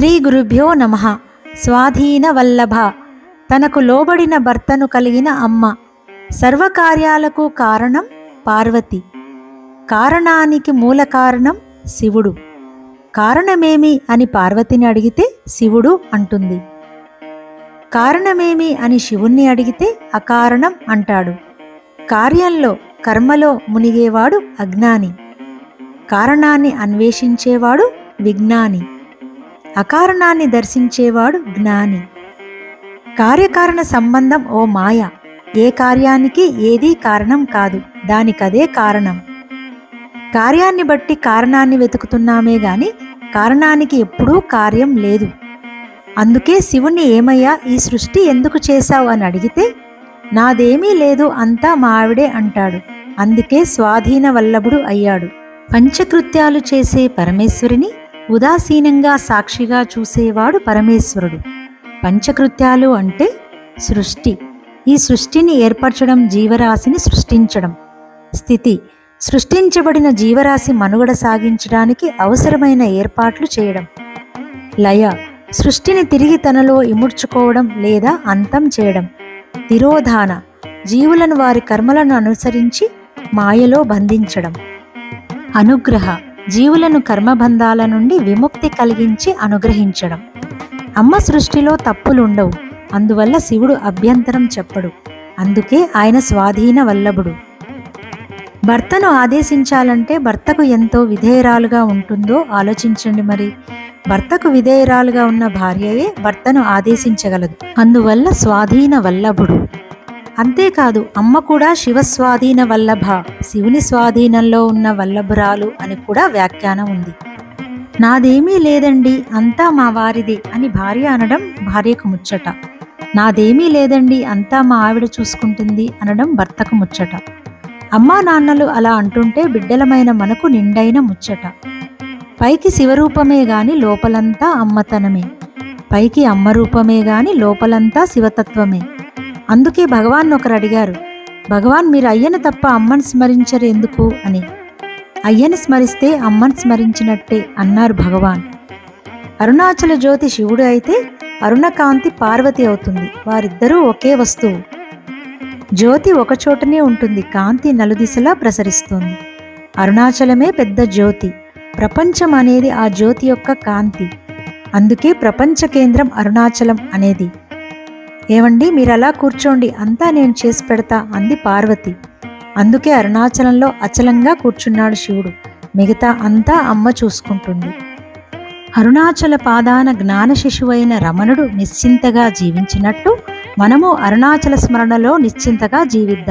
శ్రీ గురుభ్యో నమ. స్వాధీన వల్లభ తనకు లోబడిన భర్తను కలిగిన అమ్మ. సర్వకార్యాలకు కారణం పార్వతి. కారణానికి మూల కారణం శివుడు. కారణమేమి అని పార్వతిని అడిగితే శివుడు అంటుంది. కారణమేమి అని శివుణ్ణి అడిగితే అకారణం అంటాడు. కార్యంలో కర్మలో మునిగేవాడు అజ్ఞాని. కారణాన్ని అన్వేషించేవాడు విజ్ఞాని. అకారణాన్ని దర్శించేవాడు జ్ఞాని. కార్యకారణ సంబంధం ఓ మాయ. ఏ కార్యానికి ఏదీ కారణం కాదు. దానికదే కారణం. కార్యాన్ని బట్టి కారణాన్ని వెతుకుతున్నామే గాని కారణానికి ఎప్పుడూ కార్యం లేదు. అందుకే శివుణ్ణి ఏమయ్యా ఈ సృష్టి ఎందుకు చేశావు అని అడిగితే నాదేమీ లేదు అంతా మా ఆవిడే అంటాడు. అందుకే స్వాధీన వల్లభుడు అయ్యాడు. పంచకృత్యాలు చేసే పరమేశ్వరిని ఉదాసీనంగా సాక్షిగా చూసేవాడు పరమేశ్వరుడు. పంచకృత్యాలు అంటే సృష్టి. ఈ సృష్టిని ఏర్పరచడం జీవరాశిని సృష్టించడం. స్థితి. సృష్టించబడిన జీవరాశి మనుగడ సాగించడానికి అవసరమైన ఏర్పాట్లు చేయడం. లయ. సృష్టిని తిరిగి తనలో ఇముడ్చుకోవడం లేదా అంతం చేయడం. తిరోధాన. జీవులను వారి కర్మలను అనుసరించి మాయలో బంధించడం. అనుగ్రహ. జీవులను కర్మబంధాల నుండి విముక్తి కలిగించి అనుగ్రహించడం. అమ్మ సృష్టిలో తప్పులుండవు. అందువల్ల శివుడు అభ్యంతరం చెప్పడు. అందుకే ఆయన స్వాధీన వల్లభుడు. భర్తను ఆదేశించాలంటే భర్తకు ఎంతో విధేయరాలుగా ఉంటుందో ఆలోచించండి మరి. భర్తకు విధేయరాలుగా ఉన్న భార్యయే భర్తను ఆదేశించగలదు. అందువల్ల స్వాధీన వల్లభుడు. అంతేకాదు అమ్మ కూడా శివస్వాధీన వల్లభ శివుని స్వాధీనంలో ఉన్న వల్లభురాలు అని కూడా వ్యాఖ్యానం ఉంది. నాదేమీ లేదండి అంతా మా వారిది అని భార్య అనడం భార్యకు ముచ్చట. నాదేమీ లేదండి అంతా మా ఆవిడ చూసుకుంటుంది అనడం భర్తకు ముచ్చట. అమ్మా నాన్నలు అలా అంటుంటే బిడ్డలమైన మనకు నిండైన ముచ్చట. పైకి శివరూపమే గాని లోపలంతా అమ్మతనమే. పైకి అమ్మ రూపమే గాని లోపలంతా శివతత్వమే. అందుకే భగవాన్ ఒకరు అడిగారు భగవాన్ మీరు అయ్యను తప్ప అమ్మను స్మరించరు ఎందుకు? అని. అయ్యను స్మరిస్తే అమ్మను స్మరించినట్టే అన్నారు భగవాన్. అరుణాచల జ్యోతి శివుడు అయితే అరుణకాంతి పార్వతి అవుతుంది. వారిద్దరూ ఒకే వస్తువు. జ్యోతి ఒకచోటనే ఉంటుంది. కాంతి నలుదిశలా ప్రసరిస్తుంది. అరుణాచలమే పెద్ద జ్యోతి. ప్రపంచం అనేది ఆ జ్యోతి యొక్క కాంతి. అందుకే ప్రపంచ కేంద్రం అరుణాచలం అనేది. ఏమండి మీరు అలా కూర్చోండి అంతా నేను చేసి పెడతా అంది పార్వతి. అందుకే అరుణాచలంలో అచలంగా కూర్చున్నాడు శివుడు. మిగతా అంతా అమ్మ చూసుకుంటుంది. అరుణాచల పాదాన జ్ఞాన శిశువైన రమణుడు నిశ్చింతగా జీవించినట్టు మనము అరుణాచల స్మరణలో నిశ్చింతగా జీవిద్దాం.